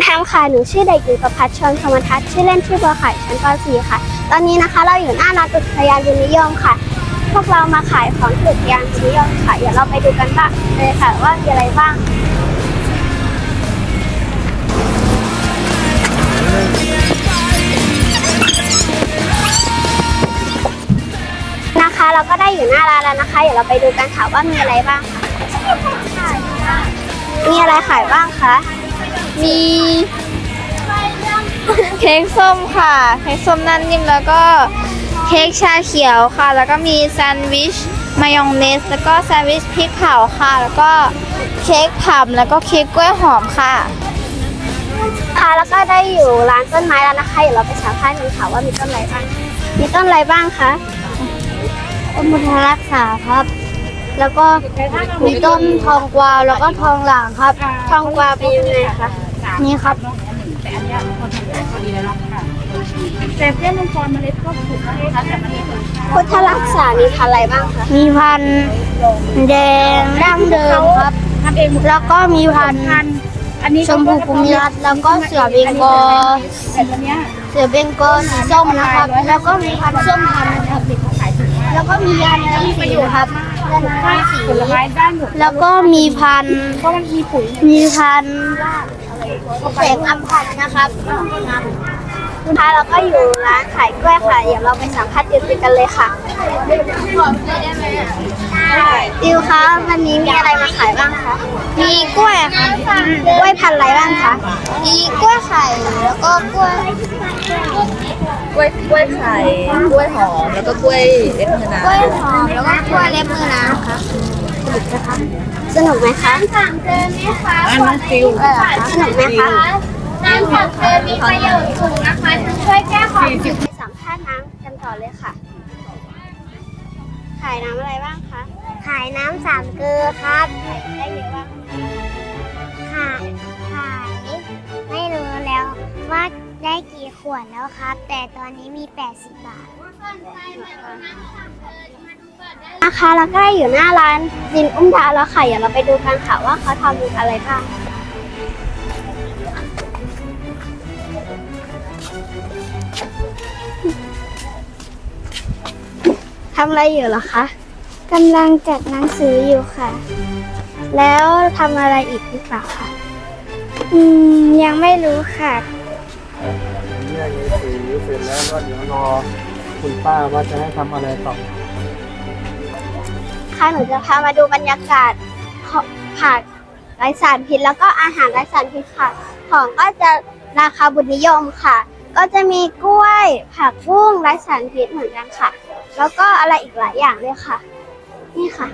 แทมค่ะ หนูชื่อเด็กหญิงประพัฒชนธรรมทัศน์ชื่อเล่นชื่อบัวไข่ชั้นป .4 ค่ะ ตอนนี้นะคะเราอยู่หน้าร้านอุทยานบุนิยมค่ะ พวกเรามาขายของอุทยานบุนิยมค่ะ เดี๋ยวเราไปดูกันบ้างเลยค่ะว่ามีอะไรบ้างนะคะเราก็ได้อยู่หน้าร้านแล้วนะคะ เดี๋ยวเราไปดูกันค่ะว่ามีอะไรบ้างค่ะ มีอะไรขายบ้างคะ มีเค้กส้มค่ะ เค้กส้มนั่นนิ่มแล้วก็เค้กชาเขียวค่ะ แล้วก็มีแซนด์วิชมายองเนส แล้วก็แซนด์วิชพริกเผาค่ะ แล้วก็เค้กผำแล้วก็เค้กกล้วยหอมค่ะ ค่ะแล้วก็ได้อยู่ร้านต้นไม้แล้วนะคะเดี๋ยวเราไปสัมภาษณ์กันค่ะว่ามีต้นอะไรบ้าง มีต้นอะไรบ้างคะต้นพุทธรักษาครับ แล้วก็มีต้นทองกวาวแล้วก็ทองหลางครับ ทองกวาวเป็นยังไงคะนี่ครับแต่เพื่อนมังกรเมล็ดก็ถูกนะคะแต่มันมีผลพุทธรักษามีพันธุ์อะไรบ้างคะมีพันธุ์แดงดั้งเดิมครับทำเองหมดแล้วก็มีพันธุ์พันอันนี้ชมพูภูมิรัตน์แล้วก็เสือเบงกอลแต่ตัวเนี้ยเสือเบงกอลสีส้มนะครับ แล้วก็มีพันธุ์ส้มพันธุ์นะครับแล้วก็มีพันธุ์น้ำสีนะครับน้ำสี ผลไม้ได้หมดแล้วก็มีพันธุ์เพราะมันมีปุ๋ยมีพันธุ์แสงอัมพันธ์นะครับค่ะแล้วก็อยู่ร้านขายกล้วยค่ะ เดี๋ยวเราไปสัมภาษณ์ดิวกันเลยค่ะดิวคะวันนี้มีอะไรมาขายบ้างคะ มีกล้วยครับกล้วยพันธุ์อะไรบ้างคะ มีกล้วยไข่แล้วก็กล้วย กล้วยกล้วยไข่กล้วยหอมแล้วก็กล้วยเล็บมือนางกล้วยหอมแล้วก็กล้วยเล็บมือนางครับสนุกไหมคะอันนั้นฟิวสนุกไหมคะน้ำผักเธอมีประโยชน์สูงนะคะช่วยแก้ความไปสัมภาษณ์น้ำกันต่อเลยค่ะ ขายน้ำอะไรบ้างคะ ขายน้ำสามเกลือครับขายได้เยอะบ้างไห ขวดแล้วครับ แต่ตอนนี้มี 80 บาทนะคะแล้วก็ได้อยู่หน้าร้านดินอุ้มดาวแล้วค่ะเดี๋ยวเราไปดูกันค่ะว่าเขาทำอะไรบ้างทำอะไรอยู่เหรอคะกำลังจัดหนังสืออยู่ค่ะ แล้วทำอะไรอีกหรือเปล่าคะอืม ยังไม่รู้ค่ะ เนี่ยหนังสือเสร็จแล้วก็เดี๋ยวรอคุณป้าว่าจะให้ทำอะไรต่อค่ะหนูจะพามาดูบรรยากาศของผักไร้สารพิษแล้วก็อาหารไร้สารพิษค่ะ ของก็จะราคาบุญนิยมค่ะ ก็จะมีกล้วย ผักบุ้งไร้สารพิษเหมือนกันค่ะ แล้วก็อะไรอีกหลายอย่างเลยค่ะ นี่ค่ะ